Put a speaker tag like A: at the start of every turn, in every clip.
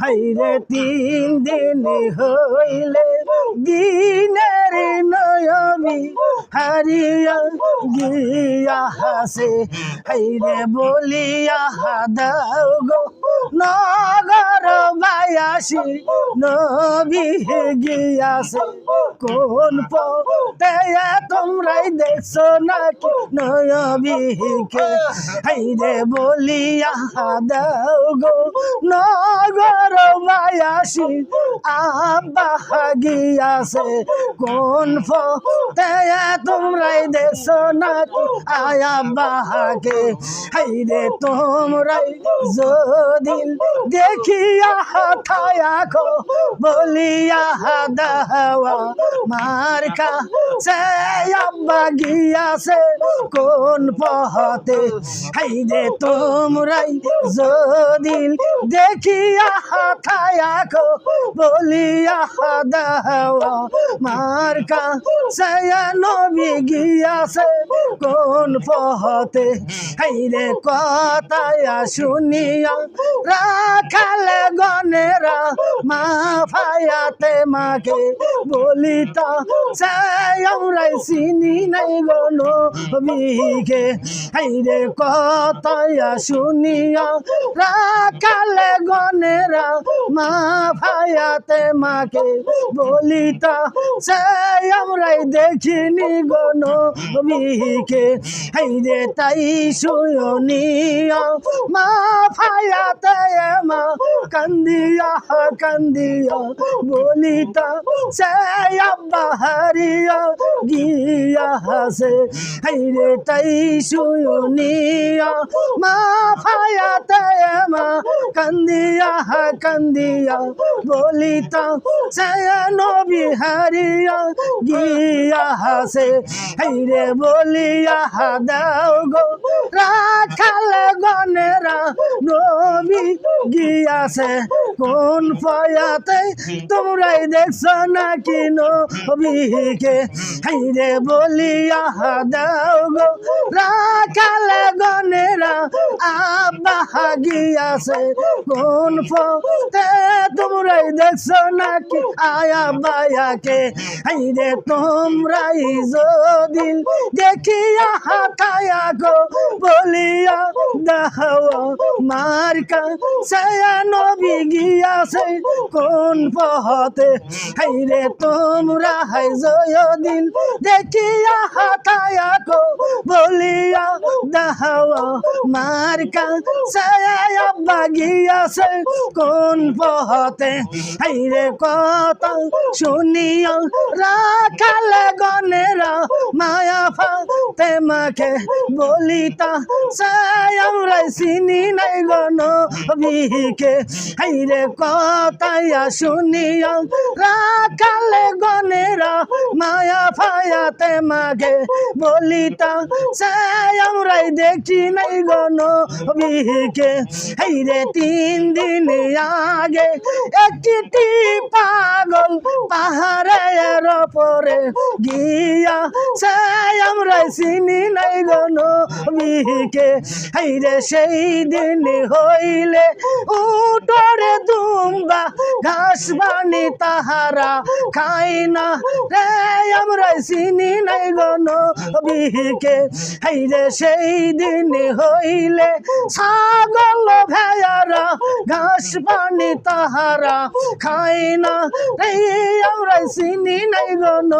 A: হাইরে তিন দিন হইলে দিনের নয়মি হারিয়া গিয়া হাসে। হাইরে বলিয়া দাও গো, নগর বায়াসি নবী গিয়াছে। কোন পথে তোমরাই দেখছ নাকি নয়বিকে হাইরে বলিয়া দাও গো, নগর বায়াসি আব্বা গিয়াছে কোন তোমরাই দেখছ নাকি আয়া বাহাকে হাইরে তোমরাই যদিন দেখিয়া হাথায়া বলিয়া দাওয়া মার্কা সে আব্বা গিয়াছে, কোন পথে? হাইরে তোমরাই যদিন দেখিয়া হাথায়া বলিয়া দাওয়া মার্কা সে নবী গিয়াছে কোন পহতে হাইরে কথায়া শুনিয়া রাখালে গনেরা মা ফায়াতে মাকে বলিতা, সে আমরাই নাই গনো বিকে হাইরে কথায়া শুনিয়া রাখালে গনেরা মা ফায়াতে মাকে বলিতা সে আমরাই দেখিনি গনো বিকে হাইরে তাই শুনিয়া মা ফায়াতে মা কান্দিয়া কান্দিয়া, বলিতা সে আব্বা হারিয়া গিয়া হাসে হাইরে তাই শুনিয়া মা ফায়াতে মা, কান্দিয়া কান্দিয়া, বলিতা সে নবী হারিয়া, গিয়া হাসে। হাইরে বলিয়া হা, দাও গো, রাখালে গনেরা নবী গিয়াছে। কোন ফয়াতে তোমরাই দেখছ নাকি নবীকে? হাইরে বলিয়া হা, দাও গো, রাখালে গনেরা আব্বা গিয়াছে কোন ফতে তোমরাই দেখছ নাকি? আয়া বায়াকে হাইরে তোমরাই যদিন দেখিয়া হাতায়া গো, বলিয়া দাও মার্কা সায়া নবী গিয়াছে, কোন পথে? হাইরে তোমরা হাই দিন দেখিয়া হাতায়া গো, বলিয়া দাও মার্কা সায়া আব্বা কোন পথে? হাইরে কথা শুনিয়া রাখালে গনেরা মায়া ফাতে মাকে বলিতা সাই আমরা চিনি নাই গণ বিকে হাইরে কথায়া শুনিয়া গনেরা ফায়াতে মাকে বলিতা সাই আমরাই দেখি নাই গণ বিকে হাইরে তিন দিন আগে একটি পাগল পাহাড়ের পরে গিয়া সে আমরা চিনি নাই গণ বিকে হাইরে সেই দিন হইলে উটরে দুম্বা ঘাস বানি তাহারা খাই না। রে আমরা চিনি নাই গণ বিকে হাইরে সেই দিন হইলে ছাগল ভেয়ারা, ঘাস পানি তাহারা খাই না। রে আমরা চিনি নাই গণ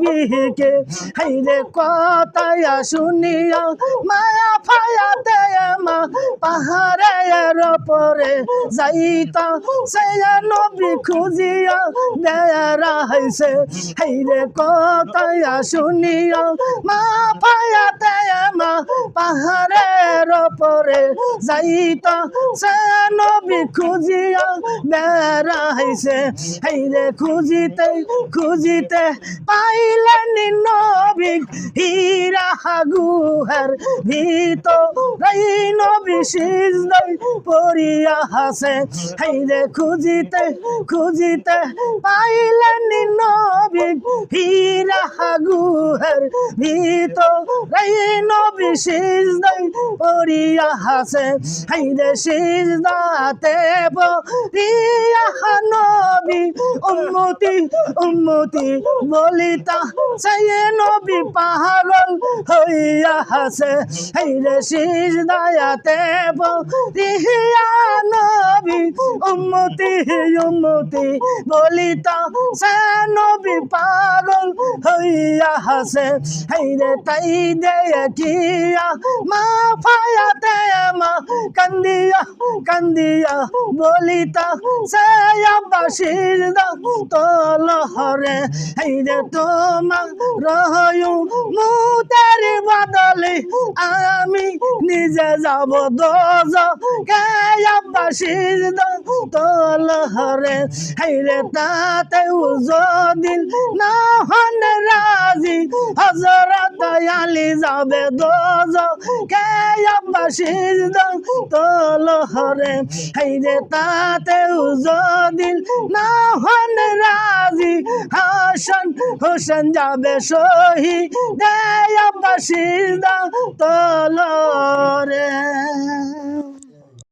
A: বিকে হাইরে কথায়া শুনিয়া মায়া ফায়াতে মা পাহাড়ের পরে যাইতা সে নবী খুঁজিয়া বেড়া হইছে হাইরে কথায়া শুনিয়া মা ফায়াতে মা পাহাড়ের পরে যাইতা, সে নবী খুঁজিয়া বেড়া হইছে হাইরে খুঁজিতে খুঁজিতে পাইলেন নবী হীরা গুহার ভিতর। রাই নবী সিজদাই পড়িয়া হাসে হাইরে খুঁজিতে খুঁজিতে পাইলেন নবী হীরা গুহার ভিতর রাই নবী সিজদাই পড়িয়া হাসে হাইরে সিজদাতে পড়িয়া নবী উম্মতি উম্মতি বলিতা সেই নবী পাগল হইয়া হাসে হেরে শীষ দায়াতে বলিয়া নবী উম্মতি উম্মতি বলিতা সে নবী, পাগল হইয়া হাসে হেরে তাই দেখিয়া মা ফায়াতে মা কান্দিয়া কান্দিয়া বলিতা, সে আবাসির তল হরে হেরে তোমা রহয়ু মুতার বদলে, আমি নিজে যাব দোজ, কে আবাসির তল হরে হেরে তাতে উজদিন না হন হজরত আলী যাবে দোজ। কে আবাসির তল হরে। হেরে তাতে উজদিন না হন রাজি, হাসান হোসেন যাবে সহি দেয় আব্বাসির তল